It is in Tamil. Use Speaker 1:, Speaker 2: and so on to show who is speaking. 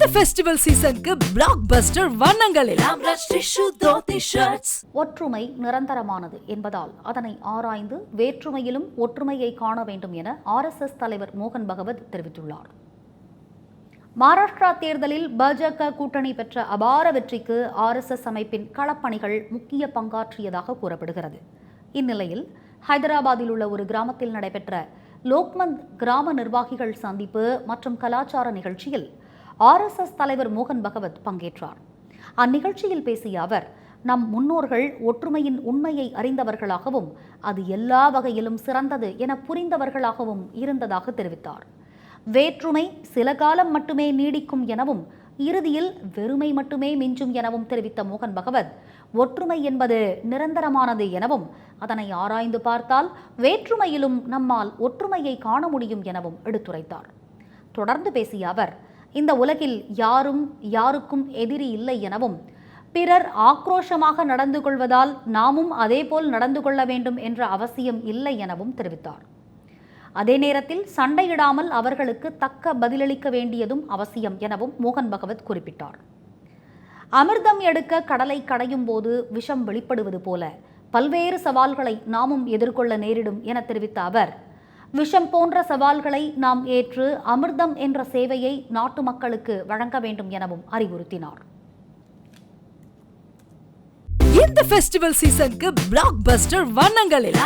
Speaker 1: இந்த ஃபெஸ்டிவல் சீசனுக்கு பிளாக் பஸ்டர் வண்ணங்களில்
Speaker 2: ஒற்றுமை நிரந்தரமானது என்பதால் அதனை ஆராய்ந்து வேற்றுமையிலும் ஒற்றுமையை காண வேண்டும் என ஆர்எஸ்எஸ் தலைவர் மோகன் பகவத் தெரிவித்துள்ளார். மகாராஷ்டிரா தேர்தலில் பாஜக கூட்டணி பெற்ற அபார வெற்றிக்கு ஆர்எஸ்எஸ் அமைப்பின் களப்பணிகள் முக்கிய பங்காற்றியதாக கூறப்படுகிறது. இந்நிலையில் ஹைதராபாத்தில் உள்ள ஒரு கிராமத்தில் நடைபெற்ற லோக்மந்த் கிராம நிர்வாகிகள் சந்திப்பு மற்றும் கலாச்சார நிகழ்ச்சியில் ஆர்எஸ்எஸ் தலைவர் மோகன் பகவத் பங்கேற்றார். அந்நிகழ்ச்சியில் பேசிய அவர் நம் முன்னோர்கள் ஒற்றுமையின் உண்மையை அறிந்தவர்களாகவும் அது எல்லா வகையிலும் சிறந்தது என புரிந்தவர்களாகவும் இருந்ததாக தெரிவித்தார். வேற்றுமை சில காலம் மட்டுமே நீடிக்கும் எனவும் இறுதியில் வெறுமை மட்டுமே மிஞ்சும் எனவும் தெரிவித்த மோகன் பகவத் ஒற்றுமை என்பது நிரந்தரமானது எனவும் அதனை ஆராய்ந்து பார்த்தால் வேற்றுமையிலும் நம்மால் ஒற்றுமையை காண முடியும் எனவும் எடுத்துரைத்தார். தொடர்ந்து பேசிய அவர் இந்த உலகில் யாரும் யாருக்கும் எதிரி இல்லை எனவும் பிறர் ஆக்ரோஷமாக நடந்து கொள்வதால் நாமும் அதேபோல் நடந்து கொள்ள வேண்டும் என்ற அவசியம் இல்லை எனவும் தெரிவித்தார். அதே நேரத்தில் சண்டையிடாமல் அவர்களுக்கு தக்க பதிலளிக்க வேண்டியதும் அவசியம் எனவும் மோகன் பகவத் குறிப்பிட்டார். அமிர்தம் எடுக்க கடலை கடையும் போது விஷம் வெளிப்படுவது போல பல்வேறு சவால்களை நாமும் எதிர்கொள்ள நேரிடும் என தெரிவித்த அவர் விஷம் போன்ற சவால்களை நாம் ஏற்று அமிர்தம் என்ற சேவையை நாட்டு மக்களுக்கு வழங்க வேண்டும் எனவும் அறிவுறுத்தினார்.
Speaker 1: இந்த ஃபெஸ்டிவல் சீசனுக்கு பிளாக் பஸ்டர் வண்ணங்களில்